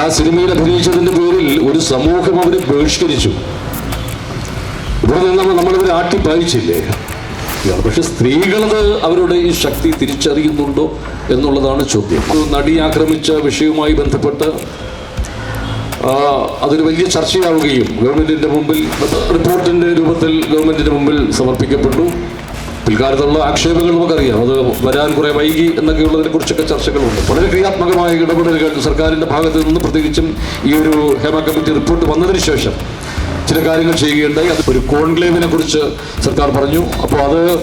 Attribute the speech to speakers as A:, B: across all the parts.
A: ആ സിനിമയിൽ അഭിനയിച്ചതിന്റെ പേരിൽ ഒരു സമൂഹം അവരെ ബഹിഷ്കരിച്ചു. ഇവിടെ നിന്ന് നമ്മളിവരെ ആട്ടിപ്പായിച്ചില്ലേ പക്ഷെ സ്ത്രീകളത് അവരുടെ ഈ ശക്തി തിരിച്ചറിയുന്നുണ്ടോ എന്നുള്ളതാണ് ചോദ്യം. നടി ആക്രമിച്ച വിഷയവുമായി ബന്ധപ്പെട്ട് അതൊരു വലിയ ചർച്ചയാവുകയും ഗവൺമെന്റിന്റെ മുമ്പിൽ റിപ്പോർട്ടിന്റെ രൂപത്തിൽ ഗവൺമെന്റിന്റെ മുമ്പിൽ സമർപ്പിക്കപ്പെട്ടു. പിൽക്കാലത്തുള്ള ആക്ഷേപങ്ങൾ നമുക്കറിയാം. അത് വരാൻ കുറെ വൈകി എന്നൊക്കെയുള്ളതിനെ കുറിച്ചൊക്കെ ചർച്ചകളുണ്ട്. വളരെ ക്രിയാത്മകമായ ഇടപെടലുകൾ സർക്കാരിന്റെ ഭാഗത്ത് നിന്ന് പ്രത്യേകിച്ചും ഈ ഒരു ഹേമ കമ്മിറ്റി റിപ്പോർട്ട് വന്നതിന് ശേഷം ചില കാര്യങ്ങൾ ചെയ്യുകയുണ്ടായി. അത് ഒരു കോൺക്ലേവിനെ കുറിച്ച് സർക്കാർ പറഞ്ഞു. അപ്പോൾ അത്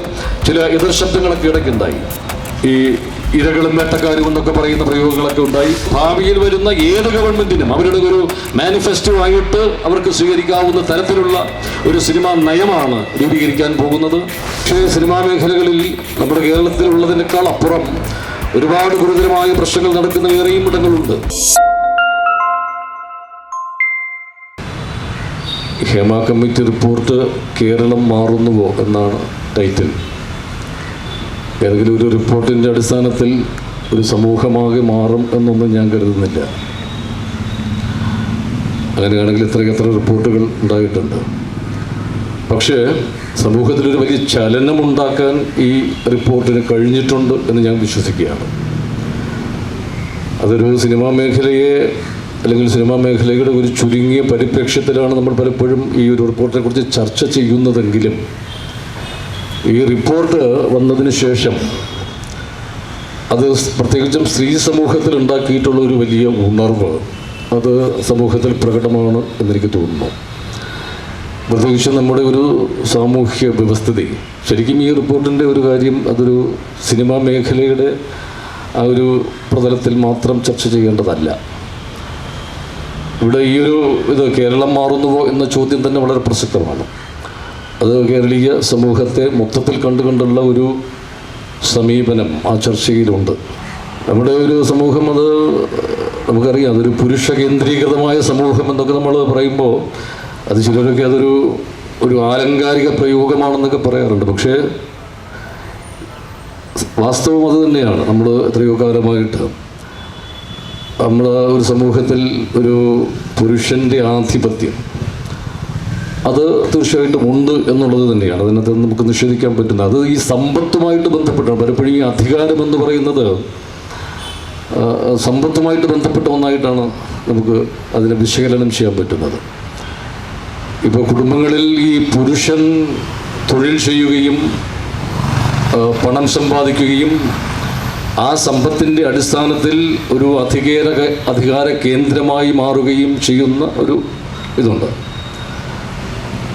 A: ചില എതിർശബ്ദങ്ങളൊക്കെ ഇടയ്ക്കുണ്ടായി. ഈ ഇരകളും വേട്ടക്കാരും എന്നൊക്കെ പറയുന്ന പ്രയോഗങ്ങളൊക്കെ ഉണ്ടായി. ഭാവിയിൽ വരുന്ന ഏത് ഗവൺമെന്റിനും അവരുടെ ഒരു മാനിഫെസ്റ്റോ ആയിട്ട് അവർക്ക് സ്വീകരിക്കാവുന്ന തരത്തിലുള്ള ഒരു സിനിമാ നയമാണ് രൂപീകരിക്കാൻ പോകുന്നത്. പക്ഷേ സിനിമാ മേഖലകളിൽ നമ്മുടെ കേരളത്തിലുള്ളതിനേക്കാൾ അപ്പുറം ഒരുപാട് ഗുരുതരമായ പ്രശ്നങ്ങൾ നടക്കുന്ന വേറെയും ഇടങ്ങളുണ്ട്. ഹേമ കമ്മിറ്റി റിപ്പോർട്ട് കേരളം മാറുന്നുവോ എന്നാണ് ടൈറ്റിൽ. ഏതെങ്കിലും ഒരു റിപ്പോർട്ടിന്റെ അടിസ്ഥാനത്തിൽ ഒരു സമൂഹമാകെ മാറും എന്നൊന്നും ഞാൻ കരുതുന്നില്ല. അങ്ങനെയാണെങ്കിൽ ഇത്രയ്ക്ക് എത്ര റിപ്പോർട്ടുകൾ ഉണ്ടായിട്ടുണ്ട്? പക്ഷേ സമൂഹത്തിലൊരു വലിയ ചലനം ഉണ്ടാക്കാൻ ഈ റിപ്പോർട്ടിന് കഴിഞ്ഞിട്ടുണ്ട് എന്ന് ഞാൻ വിശ്വസിക്കുകയാണ്. അതൊരു സിനിമാ മേഖലയെ അല്ലെങ്കിൽ സിനിമാ മേഖലയുടെ ഒരു ചുരുങ്ങിയ പരിപ്രേക്ഷ്യത്തിലാണ് നമ്മൾ പലപ്പോഴും ഈ ഒരു റിപ്പോർട്ടിനെ കുറിച്ച് ചർച്ച ചെയ്യുന്നതെങ്കിലും ഈ റിപ്പോർട്ട് വന്നതിന് ശേഷം അത് പ്രത്യേകിച്ചും സ്ത്രീ സമൂഹത്തിൽ ഉണ്ടാക്കിയിട്ടുള്ള ഒരു വലിയ ഉണർവ് അത് സമൂഹത്തിൽ പ്രകടമാണ് എന്നെനിക്ക് തോന്നുന്നു. പ്രത്യേകിച്ച് നമ്മുടെ ഒരു സാമൂഹ്യ വ്യവസ്ഥിതി. ശരിക്കും ഈ റിപ്പോർട്ടിന്റെ ഒരു കാര്യം അതൊരു സിനിമാ മേഖലയുടെ ആ ഒരു പ്രതലത്തിൽ മാത്രം ചർച്ച ചെയ്യേണ്ടതല്ല. ഇവിടെ ഈ ഒരു ഇത് കേരളം മാറുന്നുവോ എന്ന ചോദ്യം തന്നെ വളരെ പ്രസക്തമാണ്. അത് കേരളീയ സമൂഹത്തെ മൊത്തത്തിൽ കണ്ടുകൊണ്ടുള്ള ഒരു സമീപനം ആ ചർച്ചയിലുണ്ട്. നമ്മുടെ ഒരു സമൂഹം അത് നമുക്കറിയാം അതൊരു പുരുഷ കേന്ദ്രീകൃതമായ സമൂഹം എന്നൊക്കെ നമ്മൾ പറയുമ്പോൾ അത് ചിലരൊക്കെ അതൊരു ഒരു ആലങ്കാരിക പ്രയോഗമാണെന്നൊക്കെ പറയാറുണ്ട്. പക്ഷേ വാസ്തവം അത് തന്നെയാണ്. നമ്മൾ എത്രയോ കാലമായിട്ട് നമ്മൾ ഒരു സമൂഹത്തിൽ ഒരു പുരുഷന്റെ ആധിപത്യം അത് തീർച്ചയായിട്ടും ഉണ്ട് എന്നുള്ളത് തന്നെയാണ്. അതിനകത്ത് നമുക്ക് നിഷേധിക്കാൻ പറ്റുന്നത് അത് ഈ സമ്പത്തുമായിട്ട് ബന്ധപ്പെട്ടാണ്. പലപ്പോഴും ഈ അധികാരം എന്ന് പറയുന്നത് സമ്പത്തുമായിട്ട് ബന്ധപ്പെട്ട ഒന്നായിട്ടാണ് നമുക്ക് അതിനെ വിശകലനം ചെയ്യാൻ പറ്റുന്നത്. ഇപ്പോൾ കുടുംബങ്ങളിൽ ഈ പുരുഷൻ തൊഴിൽ ചെയ്യുകയും പണം സമ്പാദിക്കുകയും ആ സമ്പത്തിന്റെ അടിസ്ഥാനത്തിൽ ഒരു അധികാര അധികാര കേന്ദ്രമായി മാറുകയും ചെയ്യുന്ന ഒരു ഇതുണ്ട്.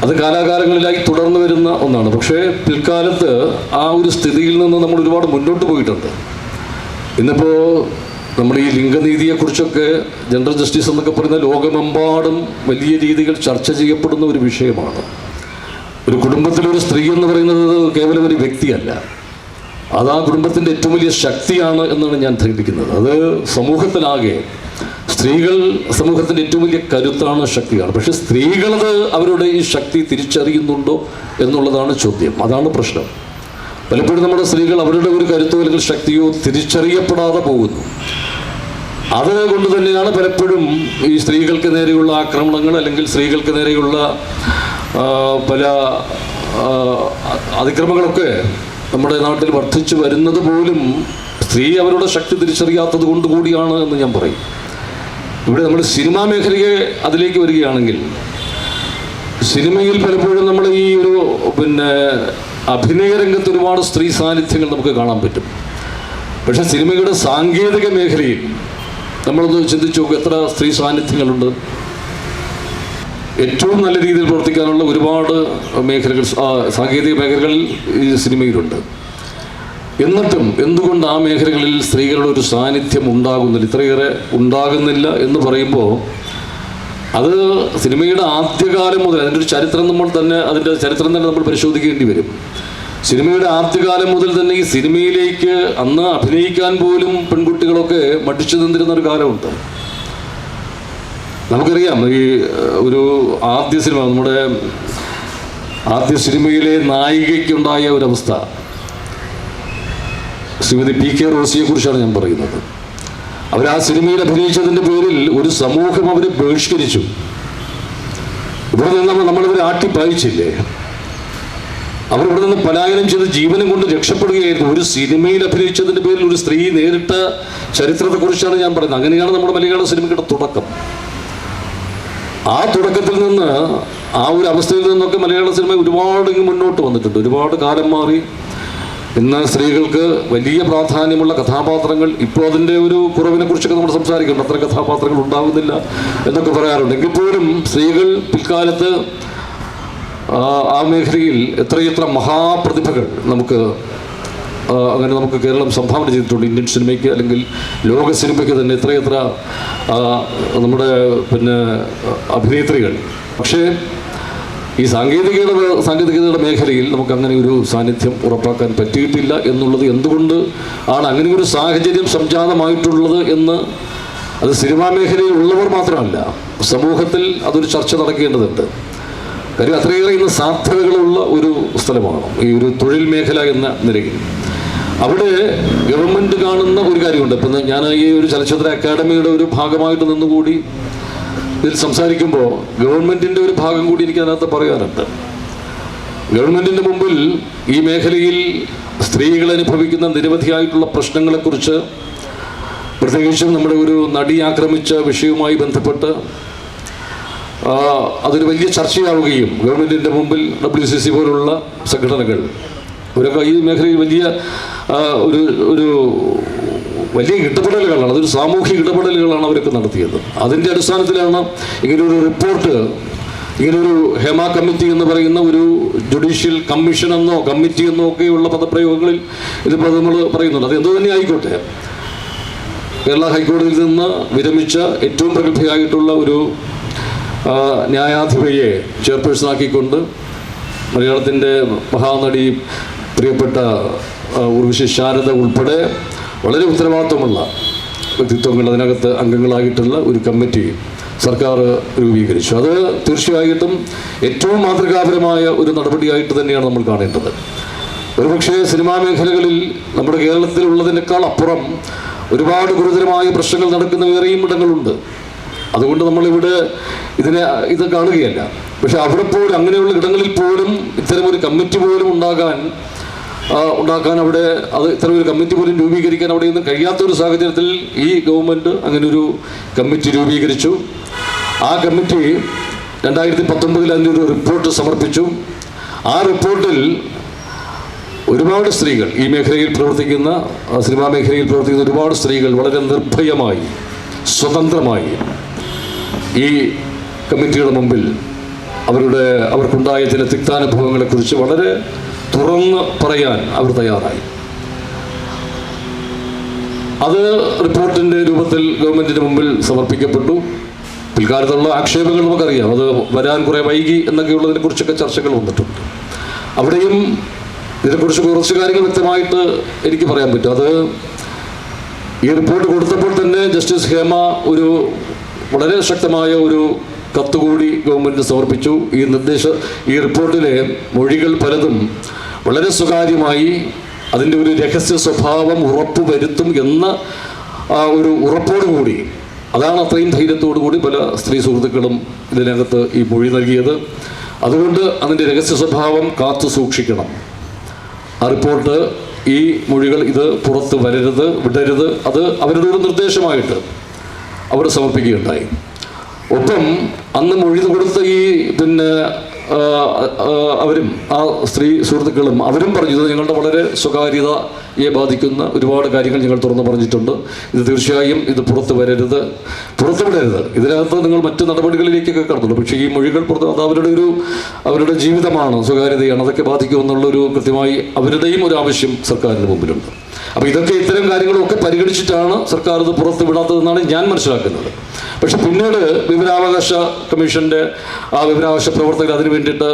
A: അത് കാലാകാലങ്ങളിലായി തുടർന്നു വരുന്ന ഒന്നാണ്. പക്ഷേ പിൽക്കാലത്ത് ആ ഒരു സ്ഥിതിയിൽ നിന്ന് നമ്മൾ ഒരുപാട് മുന്നോട്ട് പോയിട്ടുണ്ട്. ഇന്നിപ്പോൾ നമ്മുടെ ഈ ലിംഗനീതിയെക്കുറിച്ചൊക്കെ ജെൻഡർ ജസ്റ്റിസ് എന്നൊക്കെ പറയുന്ന ലോകമെമ്പാടും വലിയ രീതികൾ ചർച്ച ചെയ്യപ്പെടുന്ന ഒരു വിഷയമാണ്. ഒരു കുടുംബത്തിലൊരു സ്ത്രീ എന്ന് പറയുന്നത് കേവലം ഒരു വ്യക്തിയല്ല. അത് ആ കുടുംബത്തിന്റെ ഏറ്റവും വലിയ ശക്തിയാണ് എന്നാണ് ഞാൻ ധരിപ്പിക്കുന്നത്. അത് സമൂഹത്തിലാകെ സ്ത്രീകൾ സമൂഹത്തിന്റെ ഏറ്റവും വലിയ കരുത്താണ് ശക്തിയാണ്. പക്ഷെ സ്ത്രീകളത് അവരുടെ ഈ ശക്തി തിരിച്ചറിയുന്നുണ്ടോ എന്നുള്ളതാണ് ചോദ്യം. അതാണ് പ്രശ്നം. പലപ്പോഴും നമ്മുടെ സ്ത്രീകൾ അവരുടെ ഒരു കരുത്തോ അല്ലെങ്കിൽ ശക്തിയോ തിരിച്ചറിയപ്പെടാതെ പോകുന്നു. അതുകൊണ്ട് തന്നെയാണ് പലപ്പോഴും ഈ സ്ത്രീകൾക്ക് നേരെയുള്ള ആക്രമണങ്ങൾ അല്ലെങ്കിൽ സ്ത്രീകൾക്ക് നേരെയുള്ള പല അതിക്രമങ്ങളൊക്കെ നമ്മുടെ നാട്ടിൽ വർദ്ധിച്ചു വരുന്നത് പോലും സ്ത്രീ അവരുടെ ശക്തി തിരിച്ചറിയാത്തത് കൊണ്ട് കൂടിയാണ് എന്ന് ഞാൻ പറയും. ഇവിടെ നമ്മൾ സിനിമാ മേഖലയെ അതിലേക്ക് വരികയാണെങ്കിൽ സിനിമയിൽ പലപ്പോഴും നമ്മൾ ഈ ഒരു പിന്നെ അഭിനയ രംഗത്ത് ഒരുപാട് സ്ത്രീ സാന്നിധ്യങ്ങൾ നമുക്ക് കാണാൻ പറ്റും. പക്ഷെ സിനിമയുടെ സാങ്കേതിക മേഖലയിൽ നമ്മളൊന്ന് ചിന്തിച്ചു നോക്കുക എത്ര സ്ത്രീ സാന്നിധ്യങ്ങളുണ്ട്. ഏറ്റവും നല്ല രീതിയിൽ പ്രവർത്തിക്കാനുള്ള ഒരുപാട് മേഖലകൾ സാങ്കേതിക മേഖലകളിൽ ഈ സിനിമയിലുണ്ട്. എന്നിട്ടും എന്തുകൊണ്ട് ആ മേഖലകളിൽ സ്ത്രീകളുടെ ഒരു സാന്നിധ്യം ഉണ്ടാകുന്നില്ല? ഇത്രയേറെ ഉണ്ടാകുന്നില്ല എന്ന് പറയുമ്പോൾ അത് സിനിമയുടെ ആദ്യകാലം മുതൽ അതിന്റെ ഒരു ചരിത്രം നമ്മൾ തന്നെ അതിന്റെ ചരിത്രം തന്നെ നമ്മൾ പരിശോധിക്കേണ്ടി വരും. സിനിമയുടെ ആദ്യകാലം മുതൽ തന്നെ ഈ സിനിമയിലേക്ക് അന്ന് അഭിനയിക്കാൻ പോലും പെൺകുട്ടികളൊക്കെ മടിച്ചു നിന്നിരുന്ന ഒരു കാലമുണ്ട്. നമുക്കറിയാം ഈ ഒരു ആദ്യ സിനിമ നമ്മുടെ ആദ്യ സിനിമയിലെ നായികയ്ക്കുണ്ടായ ഒരവസ്ഥ. ശ്രീമതി പി കെ റോസിയെ കുറിച്ചാണ് ഞാൻ പറയുന്നത്. അവർ ആ സിനിമയിൽ അഭിനയിച്ചതിന്റെ പേരിൽ ഒരു സമൂഹം അവരെ ബഹിഷ്കരിച്ചു. ഇവിടെ നിന്ന് നമ്മളിവരെ ആട്ടിപ്പായിച്ചില്ലേ അവർ ഇവിടെ നിന്ന് പലായനം ചെയ്ത് ജീവനം കൊണ്ട് രക്ഷപ്പെടുകയായിരുന്നു. ഒരു സിനിമയിൽ അഭിനയിച്ചതിന്റെ പേരിൽ ഒരു സ്ത്രീ നേരിട്ട ചരിത്രത്തെക്കുറിച്ചാണ് ഞാൻ പറയുന്നത്. അങ്ങനെയാണ് നമ്മുടെ മലയാള സിനിമയുടെ തുടക്കം. ആ തുടക്കത്തിൽ നിന്ന് ആ ഒരു അവസ്ഥയിൽ നിന്നൊക്കെ മലയാള സിനിമ ഒരുപാട് മുന്നോട്ട് വന്നിട്ടുണ്ട്. ഒരുപാട് കാലം മാറി ഇന്ന് സ്ത്രീകൾക്ക് വലിയ പ്രാധാന്യമുള്ള കഥാപാത്രങ്ങൾ ഇപ്പോൾ അതിന്റെ ഒരു കുറവിനെ കുറിച്ചൊക്കെ നമ്മൾ സംസാരിക്കുന്നുണ്ട്. അത്ര കഥാപാത്രങ്ങൾ ഉണ്ടാകുന്നില്ല എന്നൊക്കെ പറയാറുണ്ട്. എങ്കിൽ പോലും സ്ത്രീകൾ പിൽക്കാലത്ത് ആ, മേഖലയിൽ എത്രയെത്ര മഹാപ്രതിഭകൾ നമുക്ക് അങ്ങനെ നമുക്ക് കേരളം സംഭാവന ചെയ്തിട്ടുണ്ട്. ഇന്ത്യൻ സിനിമയ്ക്ക് അല്ലെങ്കിൽ ലോക സിനിമയ്ക്ക് തന്നെ എത്രയെത്ര നമ്മുടെ പിന്നെ അഭിനേത്രികൾ. പക്ഷേ ഈ സാങ്കേതികത സാങ്കേതികതയുടെ മേഖലയിൽ നമുക്ക് അങ്ങനെ ഒരു സാന്നിധ്യം ഉറപ്പാക്കാൻ പറ്റിയിട്ടില്ല എന്നുള്ളത് എന്തുകൊണ്ട് ആണ് അങ്ങനെ ഒരു സാഹചര്യം സംജാതമായിട്ടുള്ളത് എന്ന് അത് സിനിമാ മേഖലയിൽ ഉള്ളവർ മാത്രമല്ല സമൂഹത്തിൽ അതൊരു ചർച്ച നടക്കേണ്ടതുണ്ട്. കാര്യം അത്രയേറെ ഇന്ന് സാധ്യതകളുള്ള ഒരു സ്ഥലമാണ് ഈ ഒരു തൊഴിൽ മേഖല എന്ന നിലയിൽ. അവിടെ ഗവൺമെന്റ് കാണുന്ന ഒരു കാര്യമുണ്ട്. ഇപ്പം ഞാൻ ഈ ഒരു ചലച്ചിത്ര അക്കാദമിയുടെ ഒരു ഭാഗമായിട്ട് നിന്നുകൂടി ഇതിൽ സംസാരിക്കുമ്പോൾ ഗവൺമെന്റിന്റെ ഒരു ഭാഗം കൂടി എനിക്ക് അതിനകത്ത് പറയാനുണ്ട്. ഗവൺമെന്റിന്റെ മുമ്പിൽ ഈ മേഖലയിൽ സ്ത്രീകൾ അനുഭവിക്കുന്ന നിരവധിയായിട്ടുള്ള പ്രശ്നങ്ങളെക്കുറിച്ച് പ്രത്യേകിച്ചും നമ്മുടെ ഒരു നടി ആക്രമിച്ച വിഷയവുമായി ബന്ധപ്പെട്ട് അതൊരു വലിയ ചർച്ചയാവുകയും ഗവൺമെന്റിന്റെ മുമ്പിൽ ഡബ്ല്യു സി സി പോലുള്ള സംഘടനകൾ. ഇവരൊക്കെ ഈ മേഖലയിൽ വലിയ ഒരു ഒരു വലിയ ഇടപെടലുകളാണ്. അതൊരു സാമൂഹിക ഇടപെടലുകളാണ് അവരൊക്കെ നടത്തിയത്. അതിന്റെ അടിസ്ഥാനത്തിലാണ് ഇങ്ങനൊരു റിപ്പോർട്ട് ഇങ്ങനൊരു ഹേമ കമ്മിറ്റി എന്ന് പറയുന്ന ഒരു ജുഡീഷ്യൽ കമ്മീഷൻ എന്നോ കമ്മിറ്റി എന്നോ ഒക്കെയുള്ള പദപ്രയോഗങ്ങളിൽ ഇതിപ്പോൾ നമ്മൾ പറയുന്നുണ്ട്. അത് എന്തു തന്നെ ആയിക്കോട്ടെ. കേരള ഹൈക്കോടതിയിൽ നിന്ന് വിരമിച്ച ഏറ്റവും പ്രഗത്ഭയായിട്ടുള്ള ഒരു ന്യായാധിപയെ ചെയർപേഴ്സണാക്കിക്കൊണ്ട് മലയാളത്തിന്റെ മഹാനടി പ്രിയപ്പെട്ട ഉർവശി ശാരദ ഉൾപ്പെടെ വളരെ ഉത്തരവാദിത്വമുള്ള വ്യക്തിത്വങ്ങൾ അതിനകത്ത് അംഗങ്ങളായിട്ടുള്ള ഒരു കമ്മിറ്റി സർക്കാർ രൂപീകരിച്ചു. അത് തീർച്ചയായിട്ടും ഏറ്റവും മാതൃകാപരമായ ഒരു നടപടിയായിട്ട് തന്നെയാണ് നമ്മൾ കാണേണ്ടത്. ഒരുപക്ഷെ സിനിമാ മേഖലകളിൽ നമ്മുടെ കേരളത്തിലുള്ളതിനേക്കാൾ അപ്പുറം ഒരുപാട് ഗുരുതരമായ പ്രശ്നങ്ങൾ നടക്കുന്ന വേറെയും ഇടങ്ങളുണ്ട്. അതുകൊണ്ട് നമ്മളിവിടെ ഇതിനെ ഇത് കാണുകയല്ല. പക്ഷെ അവിടെ പോലും അങ്ങനെയുള്ള ഇടങ്ങളിൽ പോലും ഇത്തരം ഒരു കമ്മിറ്റി പോലും ഉണ്ടാകാൻ ഉണ്ടാക്കാൻ അവിടെ അത് ഇത്ര ഒരു കമ്മിറ്റി പോലും രൂപീകരിക്കാൻ അവിടെ കഴിയാത്ത ഒരു സാഹചര്യത്തിൽ ഈ ഗവൺമെന്റ് അങ്ങനെ ഒരു കമ്മിറ്റി രൂപീകരിച്ചു. ആ കമ്മിറ്റി രണ്ടായിരത്തി പത്തൊമ്പതിൽ അതിന്റെ ഒരു റിപ്പോർട്ട് സമർപ്പിച്ചു. ആ റിപ്പോർട്ടിൽ ഒരുപാട് സ്ത്രീകൾ ഈ മേഖലയിൽ പ്രവർത്തിക്കുന്ന സിനിമാ മേഖലയിൽ പ്രവർത്തിക്കുന്ന ഒരുപാട് സ്ത്രീകൾ വളരെ നിർഭയമായി സ്വതന്ത്രമായി ഈ കമ്മിറ്റിയുടെ മുമ്പിൽ അവരുടെ അവർക്കുണ്ടായ ചില തിക്താനുഭവങ്ങളെക്കുറിച്ച് വളരെ തുറന്ന് പറയാൻ അവർ തയ്യാറായി. അത് റിപ്പോർട്ടിന്റെ രൂപത്തിൽ ഗവൺമെന്റിന് മുമ്പിൽ സമർപ്പിക്കപ്പെട്ടു. പിൽക്കാലത്തുള്ള ആക്ഷേപങ്ങൾ നമുക്കറിയാം. അത് വരാൻ കുറേ വൈകി എന്നൊക്കെയുള്ളതിനെ കുറിച്ചൊക്കെ ചർച്ചകൾ വന്നിട്ടുണ്ട്. അവിടെയും ഇതിനെക്കുറിച്ച് കുറച്ച് കാര്യങ്ങൾ വ്യക്തമായിട്ട് എനിക്ക് പറയാൻ പറ്റും. അത് ഈ റിപ്പോർട്ട് കൊടുത്തപ്പോൾ തന്നെ ജസ്റ്റിസ് ഹേമ ഒരു വളരെ ശക്തമായ ഒരു കത്തുകൂടി ഗവൺമെന്റിന് സമർപ്പിച്ചു. ഈ നിർദ്ദേശ ഈ റിപ്പോർട്ടിലെ മൊഴികൾ പലതും വളരെ സ്വകാര്യമായി അതിന്റെ ഒരു രഹസ്യ സ്വഭാവം ഉറപ്പുവരുത്തും എന്ന ആ ഒരു ഉറപ്പോടുകൂടി അതാണ് അത്രയും ധൈര്യത്തോടു കൂടി പല സ്ത്രീ സുഹൃത്തുക്കളും ഇതിനകത്ത് ഈ മൊഴി നൽകിയത്. അതുകൊണ്ട് അതിന്റെ രഹസ്യ സ്വഭാവം കാത്തു സൂക്ഷിക്കണം. ആ റിപ്പോർട്ട് ഈ മൊഴികൾ ഇത് പുറത്ത് വരരുത് വിടരുത് അത് അവരുടെ ഒരു നിർദ്ദേശമായിട്ട് അവർ സമർപ്പിക്കുകയുണ്ടായി. ഒപ്പം അന്ന് മൊഴി കൊടുത്ത ഈ പിന്നെ അവരും ആ സ്ത്രീ സുഹൃത്തുക്കളും അവരും പറഞ്ഞു ഞങ്ങളുടെ വളരെ സ്വകാര്യതയെ ബാധിക്കുന്ന ഒരുപാട് കാര്യങ്ങൾ ഞങ്ങൾ തുറന്നു പറഞ്ഞിട്ടുണ്ട്. ഇത് തീർച്ചയായും ഇത് പുറത്ത് വരരുത്. പുറത്ത് വിടരുത്. ഇതിനകത്ത് നിങ്ങൾ മറ്റു നടപടികളിലേക്കൊക്കെ കടന്നുള്ളൂ പക്ഷേ ഈ മൊഴികൾ പുറത്ത് അത് അവരുടെ ഒരു അവരുടെ ജീവിതമാണ് സ്വകാര്യതയാണ്. അതൊക്കെ ബാധിക്കുമെന്നുള്ളൊരു കൃത്യമായി അവരുടെയും ഒരു ആവശ്യം സർക്കാരിന് മുമ്പിലുണ്ട്. അപ്പോൾ ഇതൊക്കെ ഇത്തരം കാര്യങ്ങളൊക്കെ പരിഗണിച്ചിട്ടാണ് സർക്കാർ ഇത് പുറത്ത് വിടാത്തതെന്നാണ് ഞാൻ മനസ്സിലാക്കുന്നത്. പക്ഷെ പിന്നീട് വിവരാവകാശ കമ്മീഷന്റെ ആ വിവരാവകാശ പ്രവർത്തകർ അതിന് വേണ്ടിയിട്ട്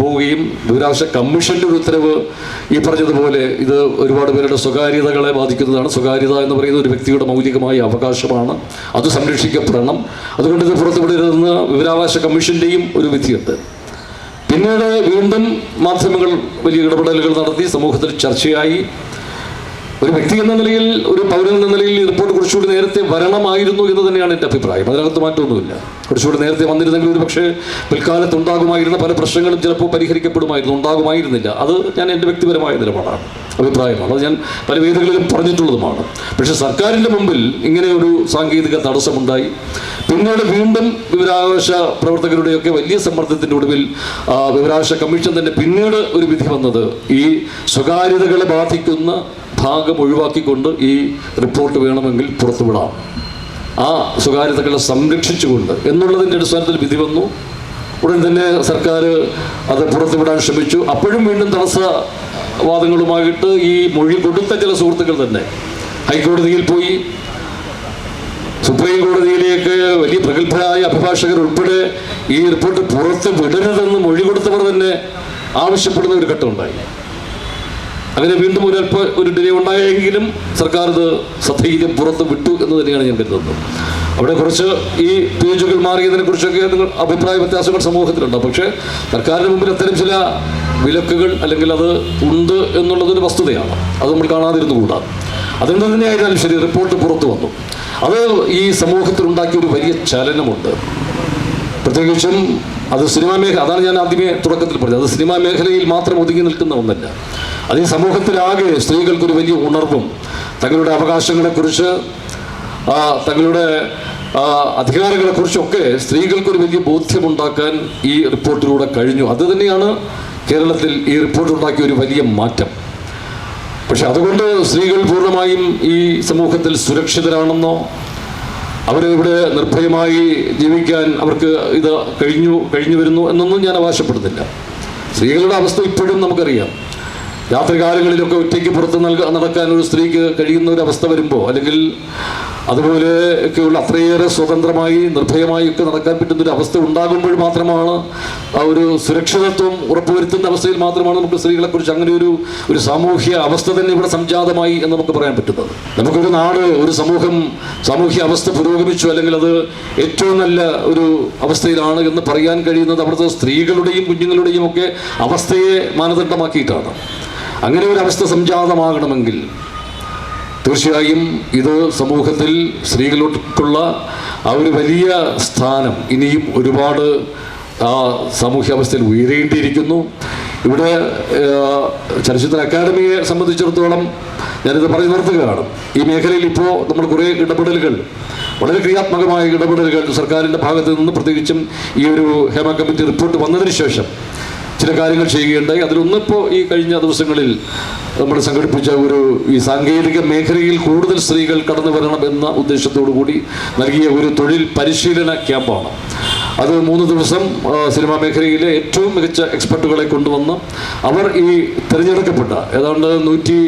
A: പോവുകയും വിവരാവകാശ കമ്മീഷന്റെ ഒരു ഉത്തരവ് ഈ പറഞ്ഞതുപോലെ ഇത് ഒരുപാട് പേരുടെ സ്വകാര്യതകളെ ബാധിക്കുന്നതാണ്. സ്വകാര്യത എന്ന് പറയുന്ന ഒരു വ്യക്തിയുടെ മൗലികമായ അവകാശമാണ്. അത് സംരക്ഷിക്കപ്പെടണം. അതുകൊണ്ട് ഇത് പുറത്തുവിടരുതെന്ന് വിവരാവകാശ കമ്മീഷന്റെയും ഒരു വിധിയുണ്ട്. പിന്നീട് വീണ്ടും മാധ്യമങ്ങൾ വലിയ ഇടപെടലുകൾ നടത്തി സമൂഹത്തിൽ ചർച്ചയായി. ഒരു വ്യക്തി എന്ന നിലയിൽ ഒരു പൗരൻ എന്ന നിലയിൽ ഈ റിപ്പോർട്ട് കുറച്ചുകൂടി നേരത്തെ വരണമായിരുന്നു എന്ന് തന്നെയാണ് എന്റെ അഭിപ്രായം. അതിനകത്ത് മാറ്റമൊന്നുമില്ല. കുറച്ചുകൂടി നേരത്തെ വന്നിരുന്നെങ്കിൽ ഒരു പക്ഷേ പിൽക്കാലത്ത് ഉണ്ടാകുമായിരുന്ന പല പ്രശ്നങ്ങളും ചിലപ്പോൾ പരിഹരിക്കപ്പെടുമായിരുന്നു. ഉണ്ടാകുമായിരുന്നില്ല. അത് ഞാൻ എന്റെ വ്യക്തിപരമായ നിലപാടാണ് അഭിപ്രായമാണ്. അത് ഞാൻ പല വേദികളിലും പറഞ്ഞിട്ടുള്ളതുമാണ്. പക്ഷേ സർക്കാരിന്റെ മുമ്പിൽ ഇങ്ങനെ ഒരു സാങ്കേതിക തടസ്സമുണ്ടായി. പിന്നീട് വീണ്ടും വിവരാവകാശ പ്രവർത്തകരുടെയൊക്കെ വലിയ സമ്മർദ്ദത്തിന്റെ ഒടുവിൽ വിവരാവകാശ കമ്മീഷൻ തന്നെ പിന്നീട് ഒരു വിധി വന്നത് ഈ സ്വകാര്യതകളെ ബാധിക്കുന്ന ഭാഗം ഒഴിവാക്കിക്കൊണ്ട് ഈ റിപ്പോർട്ട് വേണമെങ്കിൽ പുറത്തുവിടാം. ആ സ്വകാര്യതകളെ സംരക്ഷിച്ചുകൊണ്ട് എന്നുള്ളതിന്റെ അടിസ്ഥാനത്തിൽ വിധി വന്നു. ഉടൻ തന്നെ സർക്കാർ അത് പുറത്തുവിടാൻ ശ്രമിച്ചു. അപ്പോഴും വീണ്ടും തടസ്സവാദങ്ങളുമായിട്ട് ഈ മൊഴി കൊടുത്ത ചില സുഹൃത്തുക്കൾ തന്നെ ഹൈക്കോടതിയിൽ പോയി. സുപ്രീം കോടതിയിലേക്ക് വലിയ പ്രഗത്ഭരായ അഭിഭാഷകർ ഉൾപ്പെടെ ഈ റിപ്പോർട്ട് പുറത്ത് വിടരുതെന്ന് മൊഴി കൊടുത്തവർ തന്നെ ആവശ്യപ്പെടുന്ന ഒരു ഘട്ടമുണ്ടായി അങ്ങനെ വീണ്ടും ഒരു അല്പ ഒരു ഡിലേ ഉണ്ടായെങ്കിലും സർക്കാർ ഇത് സധൈര്യം പുറത്ത് വിട്ടു എന്ന് തന്നെയാണ് ഞാൻ കരുതുന്നത്. അവിടെ കുറച്ച് ഈ പേജുകൾ മാറിയതിനെ കുറിച്ചൊക്കെ നിങ്ങൾ അഭിപ്രായ വ്യത്യാസങ്ങൾ സമൂഹത്തിലുണ്ട്. പക്ഷേ സർക്കാരിന് മുമ്പിൽ അത്തരം ചില വിലക്കുകൾ അല്ലെങ്കിൽ അത് ഉണ്ട് എന്നുള്ളതൊരു വസ്തുതയാണ്. അത് നമ്മൾ കാണാതിരുന്നുകൂടാ. അതെന്ത് തന്നെയായിരുന്നാലും ശരി റിപ്പോർട്ട് പുറത്തു വന്നു. അത് ഈ സമൂഹത്തിൽ ഉണ്ടാക്കിയ ഒരു വലിയ ചലനമുണ്ട്. പ്രത്യേകിച്ചും അത് സിനിമാ മേഖല അതാണ് ഞാൻ ആദ്യമേ തുടക്കത്തിൽ പറഞ്ഞത്. അത് സിനിമാ മേഖലയിൽ മാത്രം ഒതുങ്ങി നിൽക്കുന്ന ഒന്നല്ല. അത് ഈ സമൂഹത്തിലാകെ സ്ത്രീകൾക്കൊരു വലിയ ഉണർവും തങ്ങളുടെ അവകാശങ്ങളെക്കുറിച്ച് തങ്ങളുടെ അധികാരങ്ങളെക്കുറിച്ചൊക്കെ സ്ത്രീകൾക്കൊരു വലിയ ബോധ്യമുണ്ടാക്കാൻ ഈ റിപ്പോർട്ടിലൂടെ കഴിഞ്ഞു. അത് തന്നെയാണ് കേരളത്തിൽ ഈ റിപ്പോർട്ട് ഉണ്ടാക്കിയ ഒരു വലിയ മാറ്റം. പക്ഷെ അതുകൊണ്ട് സ്ത്രീകൾ പൂർണമായും ഈ സമൂഹത്തിൽ സുരക്ഷിതരാണെന്നോ അവരിവിടെ നിർഭയമായി ജീവിക്കാൻ അവർക്ക് ഇത് കഴിഞ്ഞു കഴിഞ്ഞു വരുന്നു എന്നൊന്നും ഞാൻ അവകാശപ്പെടുന്നില്ല. സ്ത്രീകളുടെ അവസ്ഥ ഇപ്പോഴും നമുക്കറിയാം. രാത്രികാലങ്ങളിലൊക്കെ ഒറ്റയ്ക്ക് പുറത്ത് നൽക നടക്കാൻ ഒരു സ്ത്രീക്ക് കഴിയുന്ന ഒരു അവസ്ഥ വരുമ്പോൾ അല്ലെങ്കിൽ അതുപോലെ ഒക്കെയുള്ള അത്രയേറെ സ്വതന്ത്രമായി നിർഭയമായി ഒക്കെ നടക്കാൻ പറ്റുന്ന ഒരു അവസ്ഥ ഉണ്ടാകുമ്പോൾ മാത്രമാണ് ആ ഒരു സുരക്ഷിതത്വം ഉറപ്പുവരുത്തുന്ന അവസ്ഥയിൽ മാത്രമാണ് നമുക്ക് സ്ത്രീകളെക്കുറിച്ച് അങ്ങനെ ഒരു ഒരു സാമൂഹ്യ അവസ്ഥ തന്നെ ഇവിടെ സംജാതമായി എന്ന് നമുക്ക് പറയാൻ പറ്റുന്നത്. നമുക്കൊരു നാട് ഒരു സമൂഹം സാമൂഹ്യ അവസ്ഥ പുരോഗമിച്ചു അല്ലെങ്കിൽ അത് ഏറ്റവും നല്ല ഒരു അവസ്ഥയിലാണ് എന്ന് പറയാൻ കഴിയുന്നത് അവിടുത്തെ സ്ത്രീകളുടെയും കുഞ്ഞുങ്ങളുടെയും ഒക്കെ അവസ്ഥയെ മാനദണ്ഡമാക്കിയിട്ടാണ്. അങ്ങനെ ഒരു അവസ്ഥ സംജാതമാകണമെങ്കിൽ തീർച്ചയായും ഇത് സമൂഹത്തിൽ സ്ത്രീകൾക്കുള്ള ആ ഒരു വലിയ സ്ഥാനം ഇനിയും ഒരുപാട് ആ സാമൂഹ്യാവസ്ഥയിൽ ഉയരേണ്ടിയിരിക്കുന്നു. ഇവിടെ ചലച്ചിത്ര അക്കാദമിയെ സംബന്ധിച്ചിടത്തോളം ഞാനിത് പറഞ്ഞു നിർത്തുകയാണ്. ഈ മേഖലയിൽ ഇപ്പോൾ നമ്മൾ കുറേ ഇടപെടലുകൾ വളരെ ക്രിയാത്മകമായ ഇടപെടലുകൾ സർക്കാരിന്റെ ഭാഗത്ത് നിന്ന് പ്രത്യേകിച്ചും ഈ ഒരു ഹേമ കമ്മിറ്റി റിപ്പോർട്ട് വന്നതിന് ശേഷം ചില കാര്യങ്ങൾ ചെയ്യുകയുണ്ടായി. അതിലൊന്നിപ്പോൾ ഈ കഴിഞ്ഞ ദിവസങ്ങളിൽ നമ്മൾ സംഘടിപ്പിച്ച ഒരു ഈ സാങ്കേതിക മേഖലയിൽ കൂടുതൽ സ്ത്രീകൾ കടന്നു വരണം എന്ന ഉദ്ദേശത്തോടു കൂടി നൽകിയ ഒരു തൊഴിൽ പരിശീലന ക്യാമ്പാണ്. അത് മൂന്ന് ദിവസം സിനിമാ മേഖലയിലെ ഏറ്റവും മികച്ച എക്സ്പെർട്ടുകളെ കൊണ്ടുവന്ന് അവർ ഈ തിരഞ്ഞെടുക്കപ്പെട്ട ഏതാണ്ട് നൂറ്റി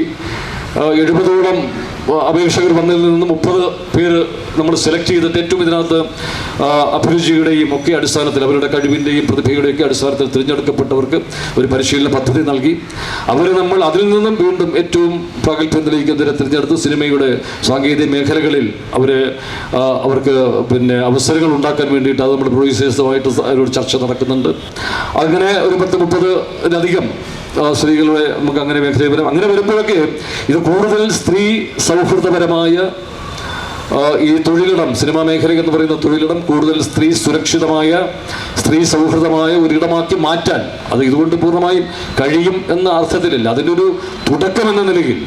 A: എഴുപതോളം അപേക്ഷകർ വന്നതിൽ നിന്ന് മുപ്പത് പേര് നമ്മൾ സെലക്ട് ചെയ്തിട്ട് ഏറ്റവും ഇതിനകത്ത് അഭിരുചിയുടെയും ഒക്കെ അടിസ്ഥാനത്തിൽ അവരുടെ കഴിവിന്റെയും പ്രതിഭയുടെയും ഒക്കെ അടിസ്ഥാനത്തിൽ തിരഞ്ഞെടുക്കപ്പെട്ടവർക്ക് ഒരു പരിശീലന പദ്ധതി നൽകി. അവരെ നമ്മൾ അതിൽ നിന്നും വീണ്ടും ഏറ്റവും പ്രാഗൽഭ്യം തെളിയിക്കുന്നതിനെ തിരഞ്ഞെടുത്ത് സിനിമയുടെ സാങ്കേതിക മേഖലകളിൽ അവരെ അവർക്ക് പിന്നെ അവസരങ്ങൾ ഉണ്ടാക്കാൻ വേണ്ടിയിട്ട് അത് നമ്മുടെ പ്രൊഡ്യൂസേഴ്സുമായിട്ട് ഒരു ചർച്ച നടക്കുന്നുണ്ട്. അങ്ങനെ ഒരു പത്ത് മുപ്പതിനധികം സ്ത്രീകളുടെ നമുക്ക് അങ്ങനെ വരാം. അങ്ങനെ വരുമ്പോഴൊക്കെ ഇത് കൂടുതൽ സ്ത്രീ സൗഹൃദപരമായ ഈ തൊഴിലിടം സിനിമാ മേഖല എന്ന് പറയുന്ന തൊഴിലിടം കൂടുതൽ സ്ത്രീ സുരക്ഷിതമായ സ്ത്രീ സൗഹൃദമായ ഒരിടമാക്കി മാറ്റാൻ അത് ഇതുകൊണ്ട് പൂർണമായും കഴിയും എന്ന അർത്ഥത്തിലില്ല. അതിന്റെ ഒരു തുടക്കം എന്ന നിലയിൽ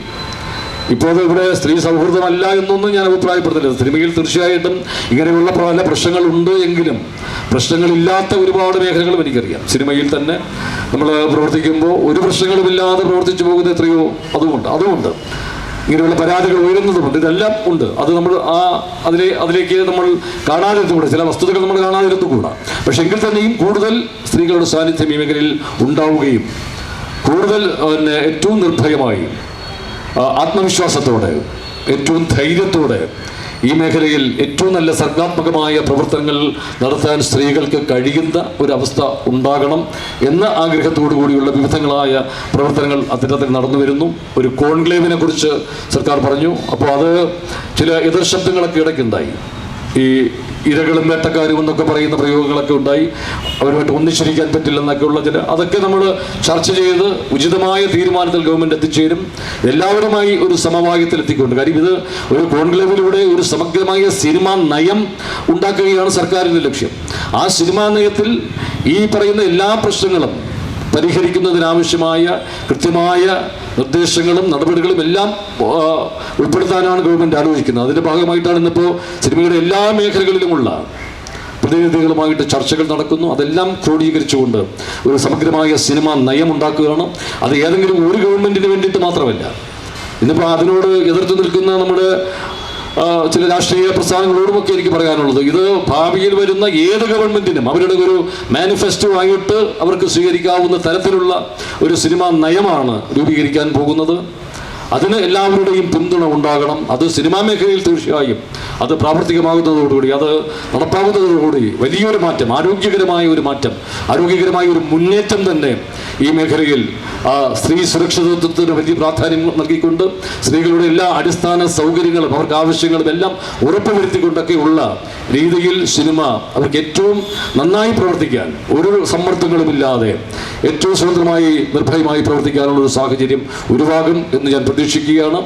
A: ഇപ്പോൾ ഇവിടെ സ്ത്രീ സൗഹൃദമല്ല എന്നൊന്നും ഞാൻ അഭിപ്രായപ്പെടുന്നില്ല. സിനിമയിൽ തീർച്ചയായിട്ടും ഇങ്ങനെയുള്ള പല പ്രശ്നങ്ങളുണ്ട് എങ്കിലും പ്രശ്നങ്ങളില്ലാത്ത ഒരുപാട് മേഖലകളും എനിക്കറിയാം. സിനിമയിൽ തന്നെ നമ്മൾ പ്രവർത്തിക്കുമ്പോൾ ഒരു പ്രശ്നങ്ങളുമില്ലാതെ പ്രവർത്തിച്ചു പോകുന്ന എത്രയോ അതുമുണ്ട്. അതുമുണ്ട്. ഇങ്ങനെയുള്ള പരാതികൾ ഉയരുന്നതുമുണ്ട്. ഇതെല്ലാം ഉണ്ട്. അത് നമ്മൾ ആ അതിലെ അതിലേക്ക് നമ്മൾ കാണാതിരുന്നുകൂടെ. ചില വസ്തുതകൾ നമ്മൾ കാണാതിരുന്നുകൂടാ. പക്ഷെ എങ്കിൽ തന്നെയും കൂടുതൽ സ്ത്രീകളുടെ സാന്നിധ്യം ഈ മേഖലയിൽ ഉണ്ടാവുകയും കൂടുതൽ പിന്നെ ഏറ്റവും നിർഭയമായി ആത്മവിശ്വാസത്തോടെ ഏറ്റവും ധൈര്യത്തോടെ ഈ മേഖലയിൽ ഏറ്റവും നല്ല സർഗാത്മകമായ പ്രവർത്തനങ്ങൾ നടത്താൻ സ്ത്രീകൾക്ക് കഴിയുന്ന ഒരവസ്ഥ ഉണ്ടാകണം എന്ന ആഗ്രഹത്തോടു കൂടിയുള്ള വിവിധങ്ങളായ പ്രവർത്തനങ്ങൾ അത്തരത്തിൽ നടന്നു വരുന്നു. ഒരു കോൺക്ലേവിനെ കുറിച്ച് സർക്കാർ പറഞ്ഞു. അപ്പോൾ അത് ചില എതിർശബ്ദങ്ങളൊക്കെ ഇടയ്ക്കുണ്ടായി. ഈ ഇരകളും വേട്ടക്കാരും എന്നൊക്കെ പറയുന്ന പ്രയോഗങ്ങളൊക്കെ ഉണ്ടായി. അവരുമായിട്ട് ഒന്നിച്ചിരിക്കാൻ പറ്റില്ലെന്നൊക്കെ ഉള്ള ചില അതൊക്കെ നമ്മൾ ചർച്ച ചെയ്ത് ഉചിതമായ തീരുമാനത്തിൽ ഗവൺമെന്റ് എത്തിച്ചേരും. എല്ലാവരുമായി ഒരു സമവായത്തിൽ എത്തിക്കൊണ്ട് കാര്യം ഇത് ഒരു കോൺക്ലേവിലൂടെ ഒരു സമഗ്രമായ സിനിമാ നയം ഉണ്ടാക്കുകയാണ് സർക്കാരിന്റെ ലക്ഷ്യം. ആ സിനിമാ നയത്തിൽ ഈ പറയുന്ന എല്ലാ പ്രശ്നങ്ങളും പരിഹരിക്കുന്നതിനാവശ്യമായ കൃത്യമായ നിർദ്ദേശങ്ങളും നടപടികളും എല്ലാം ഉൾപ്പെടുത്താനാണ് ഗവൺമെന്റ് ആലോചിക്കുന്നത്. അതിന്റെ ഭാഗമായിട്ടാണ് ഇന്നിപ്പോൾ സിനിമയുടെ എല്ലാ മേഖലകളിലുമുള്ള പ്രതിനിധികളുമായിട്ട് ചർച്ചകൾ നടക്കുന്നു. അതെല്ലാം ക്രോഡീകരിച്ചുകൊണ്ട് ഒരു സമഗ്രമായ സിനിമ നയം ഉണ്ടാക്കുകയാണ്. അത് ഏതെങ്കിലും ഒരു ഗവൺമെന്റിന് വേണ്ടിയിട്ട് മാത്രമല്ല. ഇന്നിപ്പോൾ അതിനോട് എതിർത്ത് നിൽക്കുന്ന നമ്മുടെ ചില രാഷ്ട്രീയ പ്രസ്ഥാനങ്ങളോടുമൊക്കെ എനിക്ക് പറയാനുള്ളത്. ഇത് ഭാവിയിൽ വരുന്ന ഏത് ഗവൺമെന്റിനും അവരുടെ ഒരു മാനിഫെസ്റ്റോ ആയിട്ട് അവർക്ക് സ്വീകരിക്കാവുന്ന തരത്തിലുള്ള ഒരു സിനിമാ നയമാണ് രൂപീകരിക്കാൻ പോകുന്നത്. അതിന് എല്ലാവരുടെയും പിന്തുണ ഉണ്ടാകണം. അത് സിനിമാ മേഖലയിൽ തീർച്ചയായും അത് പ്രാവർത്തികമാകുന്നതോടുകൂടി അത് നടപ്പാകുന്നതോടുകൂടി വലിയൊരു മാറ്റം ആരോഗ്യകരമായ ഒരു മാറ്റം ആരോഗ്യകരമായ ഒരു മുന്നേറ്റം തന്നെ ഈ മേഖലയിൽ സ്ത്രീ സുരക്ഷിതത്വത്തിന് വലിയ പ്രാധാന്യം നൽകിക്കൊണ്ട് സ്ത്രീകളുടെ എല്ലാ അടിസ്ഥാന സൗകര്യങ്ങളും അവർക്ക് ആവശ്യങ്ങളും എല്ലാം ഉറപ്പുവരുത്തിക്കൊണ്ടൊക്കെയുള്ള രീതിയിൽ സിനിമ അവർക്ക് ഏറ്റവും നന്നായി പ്രവർത്തിക്കാൻ ഒരു സമ്മർദ്ദങ്ങളുമില്ലാതെ ഏറ്റവും സ്വതന്ത്രമായി നിർഭയമായി പ്രവർത്തിക്കാനുള്ള ഒരു സാഹചര്യം ഉരുവാകും എന്ന് ഞാൻ പ്രതീക്ഷിക്കുകയാണ്.